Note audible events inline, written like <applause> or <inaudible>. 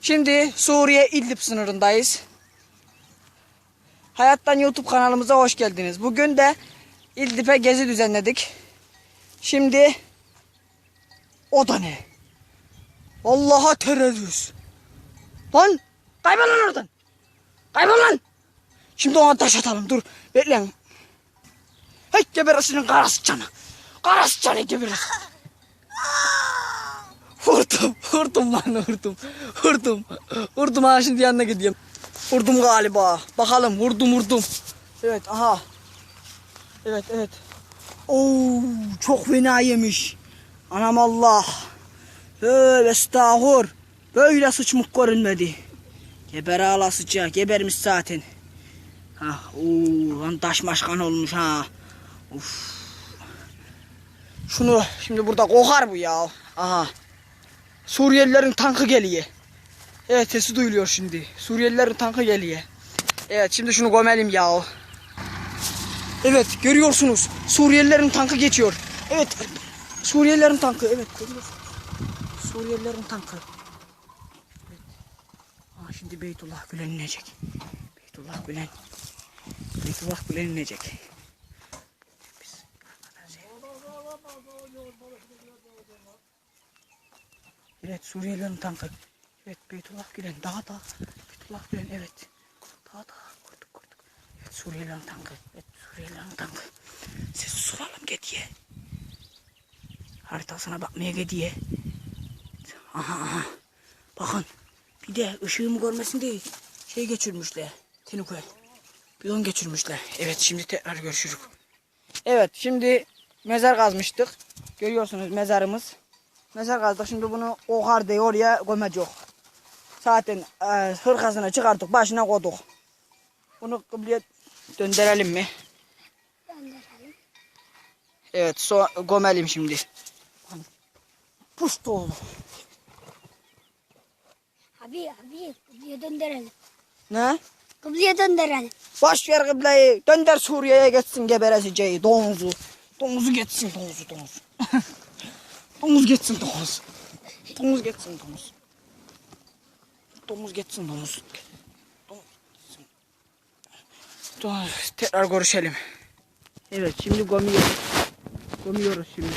Şimdi Suriye İdlib sınırındayız. Hayattan YouTube kanalımıza hoş geldiniz. Bugün de İdlib'e gezi düzenledik. Şimdi o da ne? Allah'a terörist. Lan kaybol lan oradan. Kaybol lan. Şimdi ona taş atalım dur. Bekleyin. Hey geberesinin karası canı. Karası canı geberes. Vurdum, vurdum lan vurdum. Vurdum. Vurdum ha şimdi yanına gidiyorum. Vurdum galiba. Bakalım vurdum vurdum. Evet aha. Evet evet. Oo çok fena yemiş. Anam Allah. Böyle estağfur. Böyle sıçmık görünmedi. Geber ağlasıca gebermiş zaten. Ha, oo, lan taş maşkan olmuş ha. Uf. Şunu şimdi burada kokar bu ya. Aha. Suriyelilerin tankı geliyor. Evet sesi duyuluyor şimdi. Suriyelilerin tankı geliyor. Evet şimdi şunu gömelim ya. Evet görüyorsunuz. Suriyelilerin tankı geçiyor. Evet. Suriyelilerin tankı. Evet görüyorsunuz. Suriyelilerin tankı. Evet. Aa, şimdi Beytullah Gülen inecek. Beytullah Gülen. Beytullah Gülen inecek. Evet Suriyelilerin tankı. Evet Beytullah Gülen. Daha da. Beytullah Gülen evet. Daha da. Kurduk kurduk. Evet Suriyelilerin tankı. Evet Suriyelilerin tankı. Siz soralım Gediye. Haritasına bakmaya Gediye. Aha aha. Bakın. Bir de ışığımı görmesin diye şey geçirmişler. Tenikuel. Bidon geçirmişler. Evet şimdi tekrar görüşürüz. Evet şimdi mezar kazmıştık. Görüyorsunuz mezarımız. Mezar kazdık. Şimdi bunu okar diye oraya gömecek. Zaten e, hırkasını çıkarttık. Başına koyduk. Bunu kıbleye döndürelim mi? Gönderelim. Evet so gömelim şimdi. Puşt oldu. Abi abi kıbleye döndürelim. Ne? Kıbleye döndürelim. Boş ver kıbleyi. Dönder Suriye'ye geçsin geberesiceyi. Domuzu. Domuzu geçsin domuzu domuz. <laughs> domuz geçsin domuz. Domuz geçsin domuz. Domuz geçsin domuz. Domuz. Tekrar görüşelim. Evet şimdi gömüyoruz. Gömüyoruz şimdi.